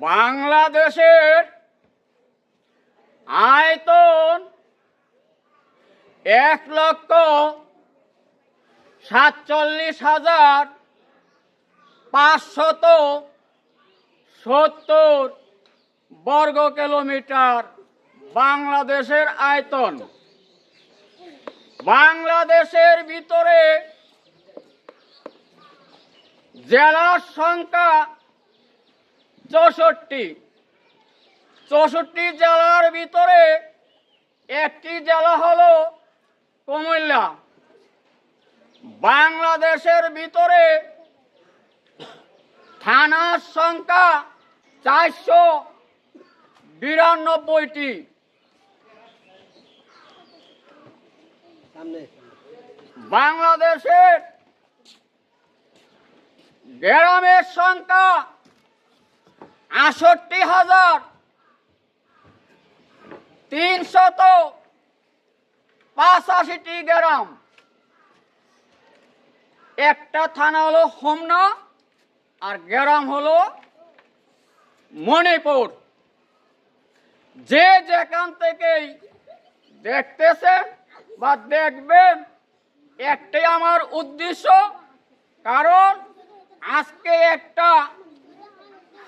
বাংলাদেশের আয়তন এক লক্ষ সাতচল্লিশ হাজার পাঁচশত সত্তর বর্গ কিলোমিটার বাংলাদেশের আয়তন। বাংলাদেশের ভিতরে জেলার সংখ্যা চৌষট্টি। চৌষট্টি জেলার ভিতরে একটি জেলা হলো কুমিল্লা। বাংলাদেশের ভিতরে থানার সংখ্যা চারশো বিরানব্বইটি। বাংলাদেশের গ্রামের সংখ্যা আষট্টি হাজার। তিনশত পাঁচাশিটি গ্রাম। একটা থানা হলো হোমনা, আর গ্রাম হলো মণিপুর। যে যেখান থেকেই দেখতেছেন বা দেখবেন, একটাই আমার উদ্দেশ্য, কারণ আজকে একটা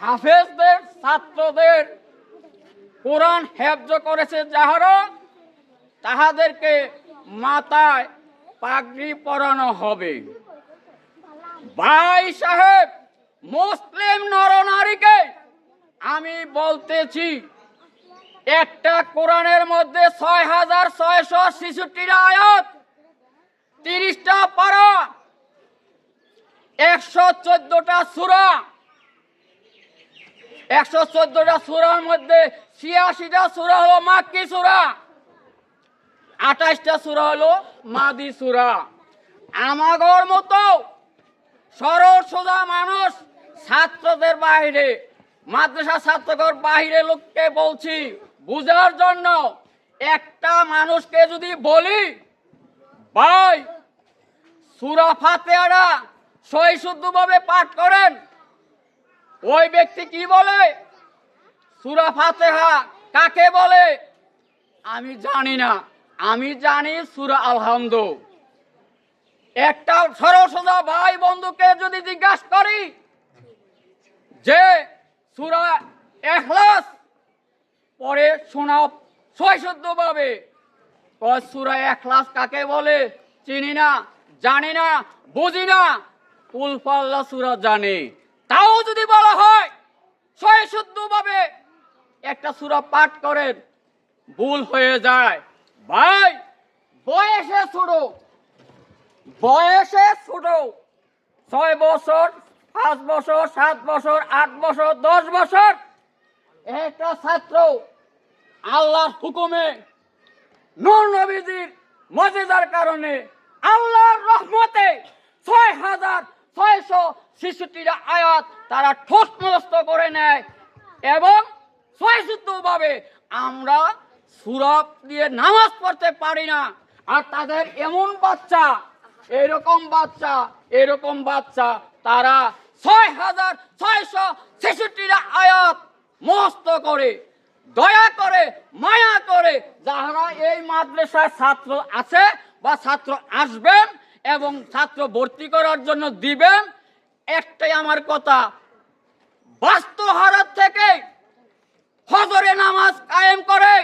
হাফেজদের, ছাত্রদের কোরআন হেফজ করেছে যাহারা, তাহাদেরকে মাথায় পাগড়ি পরানো হবে। ভাই সাহেব, মুসলিম নরনারীকে আমি বলতেছি, একটা কোরআনের মধ্যে ছয় হাজার ছয়শো ছেষট্টিটা আয়াত, তিরিশটা পারা, একশো চোদ্দটা সুরা একশো চোদ্দটা সুরার মধ্যে ছিয়াশিটা সুরা হলো মাক্কি সুরা। আঠাশটা সুরা হলো মাদি সুরা। আমাগর মতো সরল, সোজা মানুষ ছাত্রদের বাইরে মাদ্রাসা ছাত্রদের বাইরে লোককে বলছি, বুঝার জন্য একটা মানুষকে যদি বলি, ভাই, সুরা ফাতেহারা সই শুদ্ধভাবে পাঠ করেন। ওই ব্যক্তি কি বলে? সুরা ফাতেহা কাকে বলে? আমি জানি না। আমি জানি সুরা আলহামদ। একটা সরল সোজা ভাই বন্ধুকে যদি জিজ্ঞাসা করি যে, সুরা এখলাস, পরে শোনাও সৈশুদ্ধভাবে সুরা এখলাস কাকে বলে? চিনি না, জানি না, বুঝি না। কুলফাল্লা সুরা জানে। তাও যদি বলা হয় সৈশুদ্ধভাবে একটা সুরা পাঠ করেন, ভুল হয়ে যায়। ভাই, বয়সে ছোট বয়সে ছোট ছয় বছর, পাঁচ বছর, সাত বছর, আট বছর, দশ বছর। একটা ছাত্র আল্লাহর হুকুমে নূর নবীজির মজেদার কারণে আল্লাহর রহমতে ছয় হাজার ছয়শো ছেষট্টিটা আয়াত তারা ঠোঁট নষ্ট করে নেয় এবং ছয়শুদ্ধভাবে আমরা সুরপ দিয়ে নামাজ পড়তে পারি না। আর তাদের এমন বাচ্চা, এরকম বাচ্চা এরকম বাচ্চা, তারা ছয় হাজার ছয়শো ছেষট্টিটা আয়াত মস্ত করে, দয়া করে, মায়া করে যারা এই মাদ্রাসায় ছাত্র আছে বা ছাত্র আসবেন এবং ছাত্র ভর্তি করার জন্য দিবেন, একটাই আমার কথা বাস্তুহারাত থেকে ফজরে নামাজ কায়েম করে,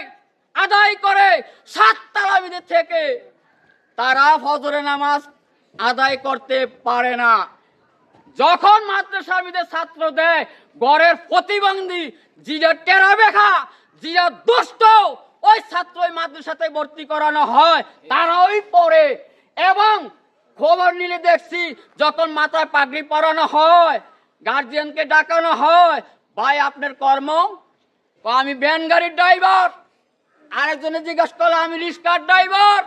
আদায় করে, সাত তালাবিদের থেকে তারা ফজরে নামাজ আদায় করতে পারে না। যখন মাদ্রাসাবিদের ছাত্র দেয় গড়ের প্রতিবন্ধী জিরা টেরা বেখা জিরা দুষ্ট, ওই ছাত্র ওই মাদ্রাসাতে ভর্তি করানো হয়, তারাই পড়ে এবং খবর নিলে দেখছি যখন মাথায় পাগড়ি পরানো হয় গার্জিয়ানকে ডাকানো হয়। ভাই, আপনার কর্ম? আমি ভ্যান গাড়ির ড্রাইভার আরেকজনে জিজ্ঞাসা করলে, আমি রিক্সার ড্রাইভার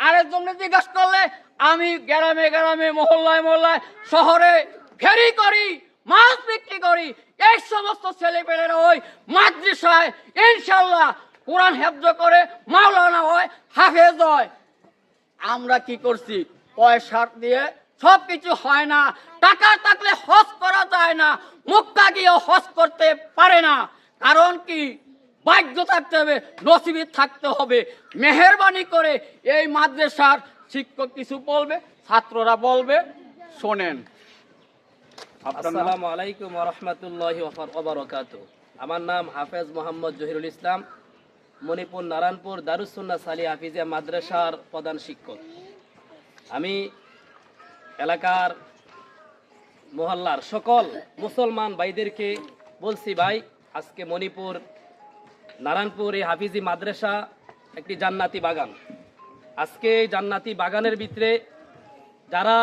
আরেকজনে জিজ্ঞাসা করলে, আমি গ্রামে গ্রামে, মহল্লায় মহল্লায়, শহরে ফেরি করি, মাছ বিক্রি করি। এই সমস্ত ছেলেপেলেরা ওই মাদ্রাসায় ইনশাল্লাহ কোরআন হেফজ করে মাওলানা হয়, হাফেজ হয়। আমরা কি করছি? পয়সা দিয়ে সব কিছু হয় না, টাকা থাকলে হজ করা যায় না, মক্কা গিয়েও হজ করতে পারে না। কারণ কি? ভাগ্য থাকতে হবে, নসিবি থাকতে হবে। মেহরবানি করে এই মাদ্রাসার শিক্ষক কিছু বলবে, ছাত্ররা বলবে, শোনেন। আসসালামু আলাইকুম রহমতুল্লাহ ওবরকাত আমার নাম হাফেজ মোহাম্মদ জহিরুল ইসলাম, মণিপুর নারায়ণপুর দারুসুন্না সালি হাফিজিয়া মাদ্রাসার প্রধান শিক্ষক। আমি এলাকার মহল্লার সকল মুসলমান ভাইদেরকে বলছি, ভাই, আজকে মণিপুর, নারায়ণপুর এই হাফিজি মাদ্রাসা একটি জান্নাতি বাগান। আজকে এই জান্নাতি বাগানের ভিতরে যারা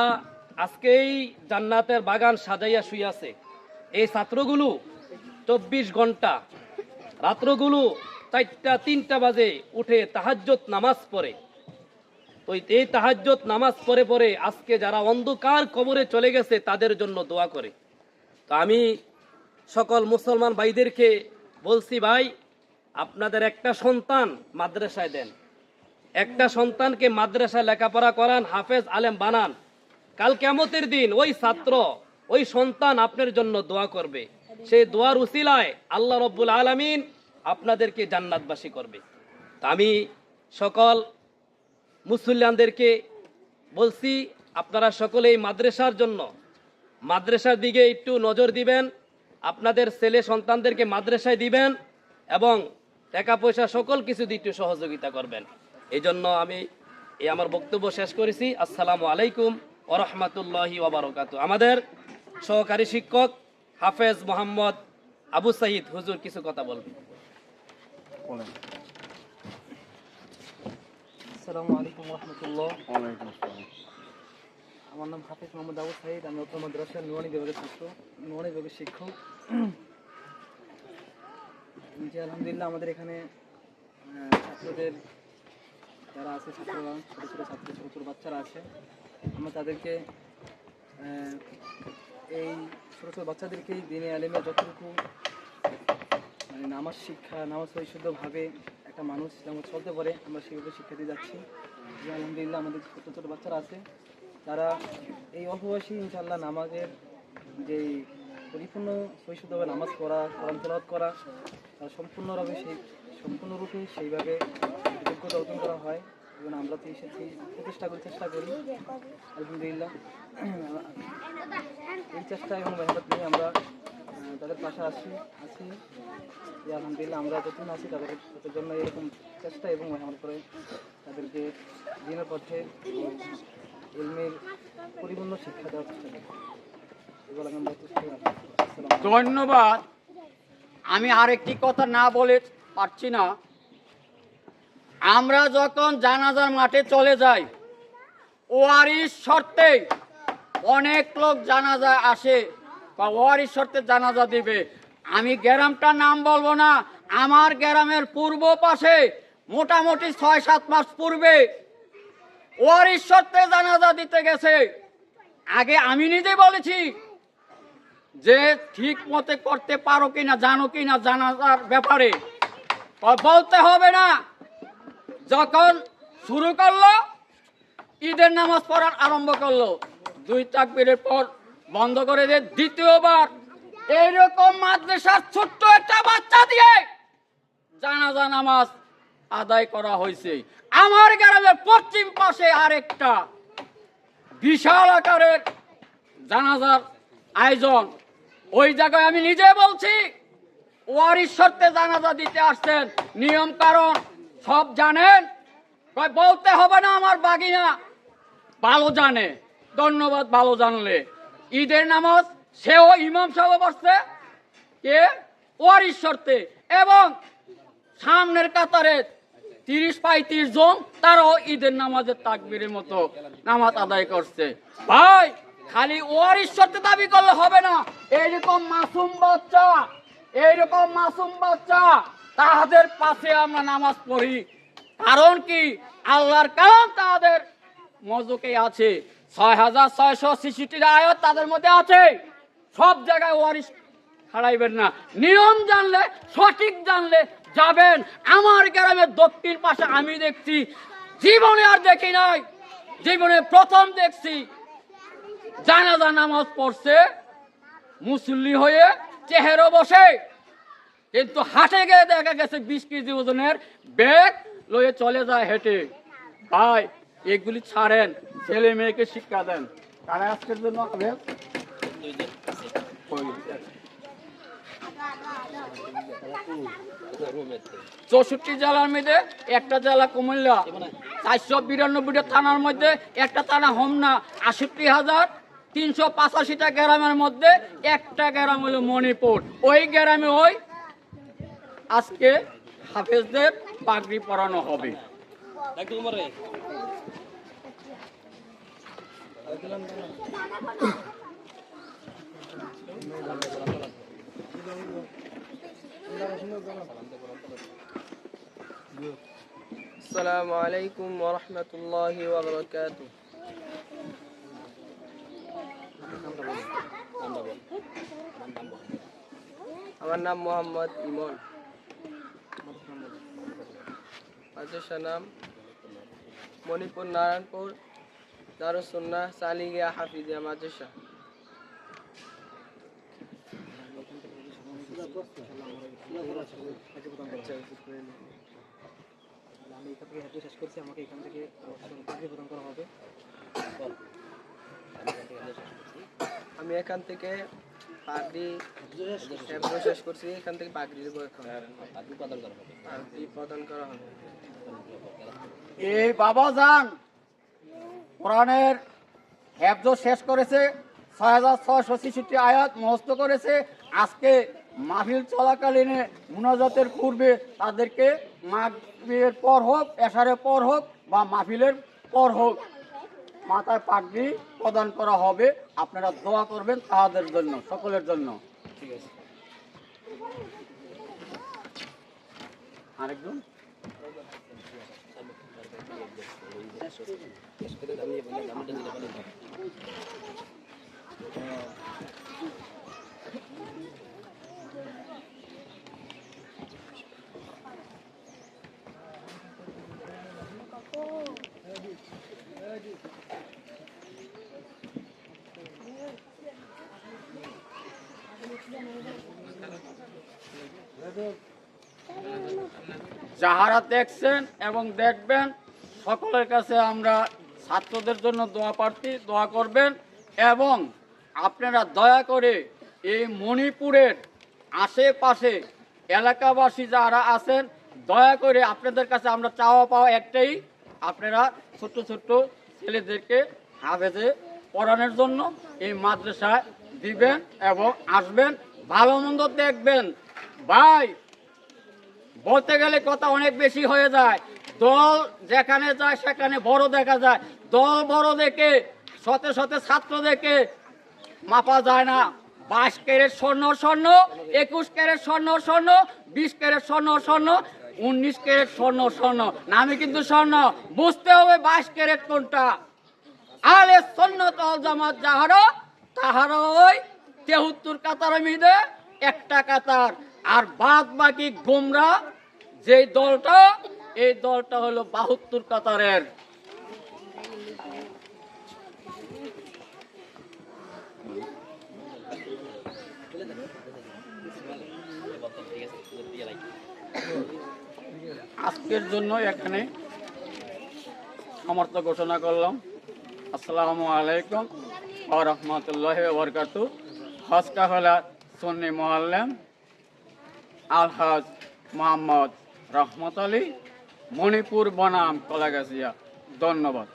আজকেই জান্নাতের বাগান সাজাইয়া শুইয়াছে এই ছাত্রগুলো চব্বিশ ঘণ্টা, রাত্রগুলো চারটা, তিনটা বাজে উঠে তাহাজ্জত নামাজ পড়ে। তো এই তাহাজ্জত নামাজ পড়ে পরে আজকে যারা অন্ধকার কবরে চলে গেছে, তাদের জন্য দোয়া করে। তো আমি সকল মুসলমান ভাইদেরকে বলছি, ভাই, আপনাদের একটা সন্তান মাদ্রাসায় দেন। একটা সন্তানকে মাদ্রাসায় লেখাপড়া করান, হাফেজ আলেম বানান। কাল কেমতের দিন ওই ছাত্র, ওই সন্তান আপনার জন্য দোয়া করবে। সেই দোয়ার উসিলায় আল্লাহ রব্বুল আলমিন আপনাদেরকে জান্নাতবাসী করবে। তা আমি সকল মুসল্লানদেরকে বলছি, আপনারা সকলেই মাদ্রাসার জন্য, মাদ্রাসার দিকে একটু নজর দিবেন, আপনাদের ছেলে সন্তানদেরকে মাদ্রাসায় দিবেন এবং টাকা পয়সা সকল কিছু দিয়ে একটু সহযোগিতা করবেন। এই জন্য আমি এই আমার বক্তব্য শেষ করেছি। আসসালামু আলাইকুম ওরহমতুল্লাহি ওবরকাত আমাদের সহকারী শিক্ষক হাফেজ মোহাম্মদ আবু সাইদ, হুজুর কিছু কথা বলবেন। আসসালামু আলাইকুম রহমতুল্লাহ ওয়ালাইকুম আসসালাম। আমার নাম হাফিজ মোহাম্মদ আবু সাইদ আমি উত্তর মাদ্রাসার নুয়ানি বিভাগের ছাত্র নুয়ানি বিভাগের শিক্ষক জি আলহামদুলিল্লাহ আমাদের এখানে ছাত্রদের যারা আছে ছাত্ররা ছোটো ছোটো ছাত্র ছোটো ছোটো বাচ্চারা আছে আমরা তাদেরকে এই ছোটো ছোটো বাচ্চাদেরকেই দিনে আলেমে যতটুকু মানে নামাজ শিক্ষা নামাজ পরিশুদ্ধভাবে একটা মানুষ যেমন চলতে পারে, আমরা সেইভাবে শিক্ষা দিয়ে যাচ্ছি। যে আলহামদুলিল্লাহ আমাদের ছোটো ছোটো বাচ্চারা আছে, তারা এই অল্প বয়সী ইনশাল্লাহ নামাজের যে পরিপূর্ণ পরিশুদ্ধভাবে নামাজ পড়া, কোরআন তেলাওয়াত করা, তারা সম্পূর্ণভাবে সেই, সম্পূর্ণরূপে সেইভাবে যোগ্যতা অর্জন করা হয় এবং আমরা তো এসেছি, প্রতিষ্ঠা করি চেষ্টা করি, আলহামদুলিল্লাহ। এই চেষ্টা এবং মেহনত নিয়ে আমরা তাদের পাশে আসি আছি। যে আলহামদুলিল্লাহ আমরা যতদিন আছি তাদের তাদের জন্য এরকম চেষ্টা এবং মেহনত করে তাদেরকে দিনের পথে ইলমের পরিপূর্ণ শিক্ষা দেওয়ার। ধন্যবাদ। আমি আরেকটি কথা না বলে পারছি না। আমরা যখন জানাজার মাঠে চলে যাই, ওয়ারিশ শর্তে অনেক লোক জানাজা আসে। বা ওয়ারিশ শর্তে জানাজা দিবে। আমি গ্রামটার নাম বলব না, আমার গ্রামের পূর্ব পাশে মোটামুটি ছয় সাত মাস পূর্বে ওয়ারিশ শর্তে জানাজা দিতে গেছে। আগে আমি নিজে বলেছি যে ঠিক মতে করতে পারো কিনা, জানো কিনা জানাজার ব্যাপারে। বলতে হবে না। যখন শুরু করল, ঈদের নামাজ পড়ার আরম্ভ করল, দুই তাকবীরের পর বন্ধ করে দিয়ে দ্বিতীয়বার। এইরকম মাদ্রাসার ছোট্ট একটা বাচ্চা দিয়ে জানাজা নামাজ আদায় করা হয়েছে। আমার গ্রামের পশ্চিম পাশে আরেকটা বিশাল আকারের জানাজার আয়োজন। ওই জায়গায় আমি নিজে বলছি, ওয়ারিশ শর্তে জানাজা দিতে আসছেন। নিয়ম কারণ, সব জানেন। বলতে হবে না আমার বাগিনা। ভালো জানে, ধন্যবাদ ভালো জানলে। ঈদের নামাজ সেও ইমাম সাহেব বসছে। কে? ওয়ারিশ শর্তে। এবং সামনের কাতারে তিরিশ পঁয়ত্রিশ জন, তারাও ঈদের নামাজের তাকবিরের মতো নামাজ আদায় করছে। ভাই, খালি ওয়ারিশ শর্তে দাবি করলে হবে না। এইরকম মাসুম বাচ্চা, এইরকম মাসুম বাচ্চা, তাহাদের পাশে আমরা নামাজ পড়ি। কারণ কি? আল্লাহর কারণ তাদের মজুকে আছে। ছয় হাজার ছয়শো ছেষট্টির আয়ত তাদের মধ্যে আছে। সব জায়গায় ওয়ারিশ হারাইবেন না। নিয়ম জানলে, সঠিক জানলে যাবেন। আমার গ্রামের দক্ষিণ পাশে আমি দেখছি, জীবনে আর দেখি নাই। জীবনে প্রথম দেখছি, জানাজা নামাজ পড়ছে, মুসল্লি হয়ে চেহারা বসে, কিন্তু হাটে গিয়ে দেখা গেছে বিশ কেজি ওজনের ব্যাগ লয়ে চলে যায় হেঁটে। ভাই এগুলি ছাড়েন, ছেলে মেয়েকে শিক্ষা দেন। তারা আজকের জন্য হবে? চৌষট্টি জেলার মধ্যে একটা জেলা কুমিল্লা, চারশো বিরানব্বইটা থানার মধ্যে একটা থানা হোমনা, আষট্টি হাজার তিনশো পঁচাশিটা গ্রামের মধ্যে একটা গ্রাম হলো মণিপুর। ওই গ্রামে ওই আজকে হাফেজদের পাগড়ি পরানো হবে। ডাক্তার কুমার রে السلام عليكم ورحمة الله وبركاته আমার নাম মোহাম্মদ ইমন মাদ্রাসার নাম মণিপুর নারায়ণপুর দারুসুন্না সালিগিয়া হাফিজিয়া মাদ্রাসা। আমি এখান থেকে শেষ করছি আমাকে এখান থেকে চাকরি প্রদান করা হবে। আমি এখান থেকে পাগড়ি শেষ করছি। এখান থেকে পাগড়ি করা হবে। প্রদান করা হবে। এই বাবা যান। কোরআনের হেফজ শেষ করেছে ছয় হাজার ছয়শো ছেষট্টি আয়াত মুখস্থ করেছে। আজকে মাহফিল চলাকালীনে মুনাজাতের পূর্বে তাদেরকে মাগরিবের পর হোক, এশারের পর হোক বা মাহফিলের পর হোক মাথায় পাগড়ি প্রদান করা হবে। আপনারা দোয়া করবেন তাদের জন্য, সকলের জন্য। ঠিক আছে। আরেকজন? যাহারা দেখছেন এবং দেখবেন সকলের কাছে আমরা ছাত্রদের জন্য দোয়া প্রার্থী, দোয়া করবেন এবং আপনারা দয়া করে এই মণিপুরের আশেপাশে এলাকাবাসী যারা আছেন, দয়া করে আপনাদের কাছে আমরা চাওয়া পাওয়া একটাই, আপনারা ছোট্ট ছোট্ট ছেলেদেরকে হাফেজে পড়ানোর জন্য এই মাদ্রাসায় দিবেন এবং আসবেন। ভালো মন্দ দেখবেন। ভাই, বলতে গেলে কথা অনেক বেশি হয়ে যায়। দল যেখানে যায়, সেখানে বড় দেখা যায়। দল বড় দেখে, শতে শতে ছাত্র দেখে মাপা যায় না। বাইশ ক্যারেট স্বর্ণ স্বর্ণ, একুশ ক্যারেট স্বর্ণ স্বর্ণ, বিশ ক্যারেট স্বর্ণ স্বর্ণ, উনিশ ক্যারেট স্বর্ণ স্বর্ণ। নামে কিন্তু স্বর্ণ। বুঝতে হবে বাইশ ক্যারেট কোনটা। আলে স্বর্ণ আল জামাত যাহারা, তাহারা ওই তেহত্তর কাতার মিদে একটা কাতার। আর বাদ বাকি গোমরা, যেই দলটা এই দলটা হলো বাহাত্তর কাতারের। আজকের জন্য এখানে সমর্থ ঘোষণা করলাম। আসসালামু আলাইকুম ও রহমতুল্লাহ বরকাতু হজ কাফেলা সুন্নি মোয়াল্লেম আলহাজ মোহাম্মদ রহমত আলী মণিপুর বনাম কলাগাছিয়া ধন্যবাদ।